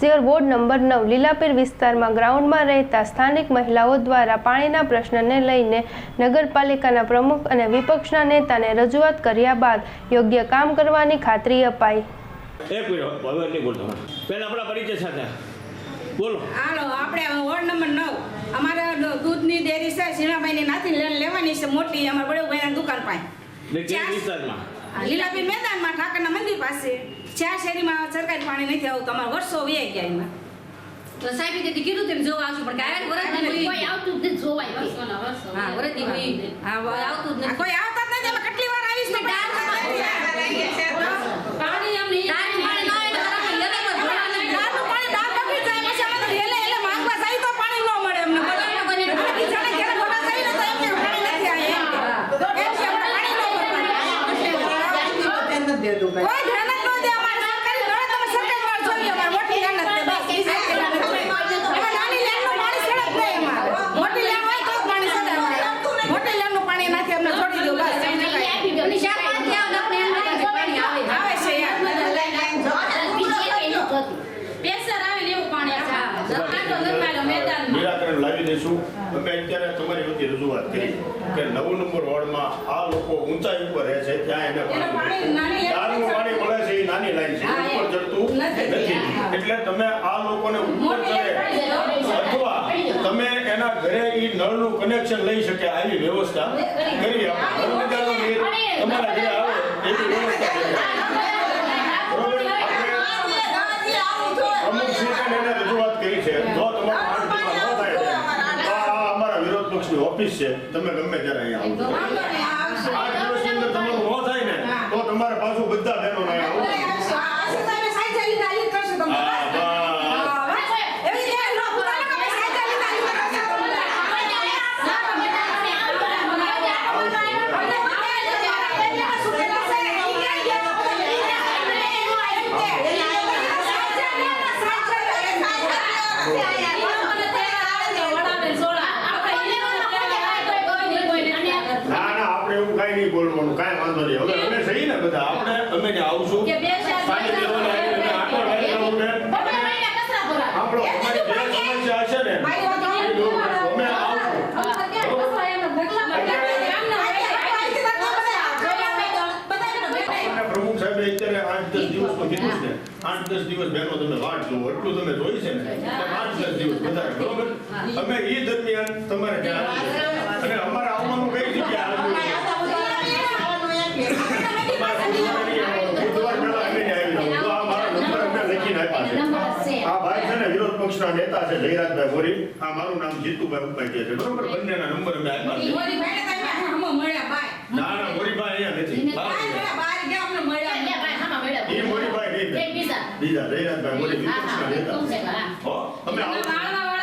Sure ward number નવ લીલાપીર વિસ્તારમાં ગ્રાઉન્ડમાં રહેતા સ્થાનિક મહિલાઓ દ્વારા પાણીના પ્રશ્નને લઈને નગરપાલિકાના પ્રમુખ અને વિપક્ષના નેતાને રજૂઆત કર્યા બાદ યોગ્ય કામ કરવાની ખાતરી અપાઈ. એક મિનિટ હવે બોલતો પહેલા આપણા પરિચય સાથે. બોલો. હાલો આપણે વોર્ડ નંબર નવ. અમારે દૂધની ડેરી છે ઝીણાભાઈની નાથી લેવાની છે મોટી અમારા બળેભાઈના દુકાન પાસે. ચાર- વિસ્તારમાં? લીલાપીર મેદાનમાં ઠાકરના મંદિર પાસે. ચાર શેરીમાં સરકારી પાણી નથી આવતું અમારે વર્ષો વ્યાઈ ગયા એમાં. તો સાહેબે તેથી કીધું તેમ જોવા આવશું પણ કાંઈ આવતું જ જોવાય. વરસની હોય. હા, આવતું જ કોઈ આવતા જ અમે કેટલી વાર આવીશ ને ડાળ પાણી અમને ડાળનું પાણી ના હોય તો બરાબર લેવામાં જોવા નથી. દાળનું પાણી દાળ બગડી જાય પછી અમે તો હેલે હેલે માંગવા જાય તો પાણી ન મળે અમને બધાને કોઈને આ બિચારા ઘરે ગોળા જાય ને તો એમને પાણી નથી આવ્યા એમ. એમ છે, અમને પાણી ન મળે. કોઈ ધ્યાન જ ન દે અમારે સરકારી નળે તમે સરકારી નળ જોઈએ અમારે મોટી લાઈન જ છે બસ બીજી એક લાઈન જ છે. એમાં નાની લાઈનનું પાણી સડે જ નહીં અમારે. મોટી લાઈન હોય તો જ પાણી સડે અમારે. મોટી લાઈનનું પાણી નાખી અમને છોડી દો બસ એમ નહીં કહેવાય. આપી દો. અને શાકમાંથી આવે ને આપણે એમ લાગે કે પાણી આવે. આવે છે યાર બીજી એકેય નથી હોતી. પ્રેશર આવે ને એવું પાણી આવે. આટલો નરમાયેલો મેદાનમાં. નિરાકરણ લાવી દઈશું. અમે અત્યારે તમારી વતી રજૂઆત કરી કે નવ નંબર વોર્ડમાં આ લોકો ઊંચાઈ ઉપર રહે છે ત્યાં એને પાણી નાની પાણી નથી. એટલે તમે આ લોકોને ઉપર અથવા તમે એના ઘરે એ નળનું કનેક્શન લઈ શકે આવી વ્યવસ્થા કરી આપો. તમારા ઘરે આવે એવી વ્યવસ્થા કરી રજૂઆત કરી છે. જો તમારા માણસમાં ન થાય તો આ અમારા વિરોધ પક્ષની ઓફિસ છે. તમે ગમે ત્યારે અહીંયા આવજો વાંધો નહીં, આવશે. આઠ દિવસની અંદર તમારું ન થાય ને તો તમારે પાછું બધા બહેનો ને અહીંયા આવવું આવશે. આવશે તો અમે સાયકલ લઈને આલી જ કરશું તમને. હા, બસ. હા, બસ. એવી રીતે ન ભૂલાય કે અમે સાયકલ લઈને આલી જ કરશું તમને. ના ના આપણે એવું કાંઈ નહીં બોલવાનું કાંઈ વાંધો નહીં. હવે અમે સહી ને બધા આપણે અમે ને આવશું. આપણો સમસ્યા હશે ને. અમે આઠ દસ આઠ દિવસ બહેનો તમે વાટ જુઓ એટલું તમે જોઈ છે ને. આઠ દસ દિવસ વધારે બરોબર? અમે એ દરમિયાન તમારે ત્યાં આવીશું. અને અમારે આવવાનું કઈ જગ્યાએ આવવું છે? તમારે બુધવારે નહીં આવવાનું. બુધવાર પહેલા અમે નહીં આવી જવું. તો આ મારા નંબર અમને લખીને આપ્યા છે. નંબર છે. આ ભાઈ છે ને વિરોધ નેતા છે જયરાજભાઈ મોરી. આ મારું નામ જીતુભાઈ ઉપાધ્યાય છે. બરોબર? બંનેના નંબર મેં આપ્યા છે. ના ના મોરીભાઈ અહીંયા નથી. બીજા. બીજા જયરાજભાઈ હા, વિપક્ષના નેતા અમે આવો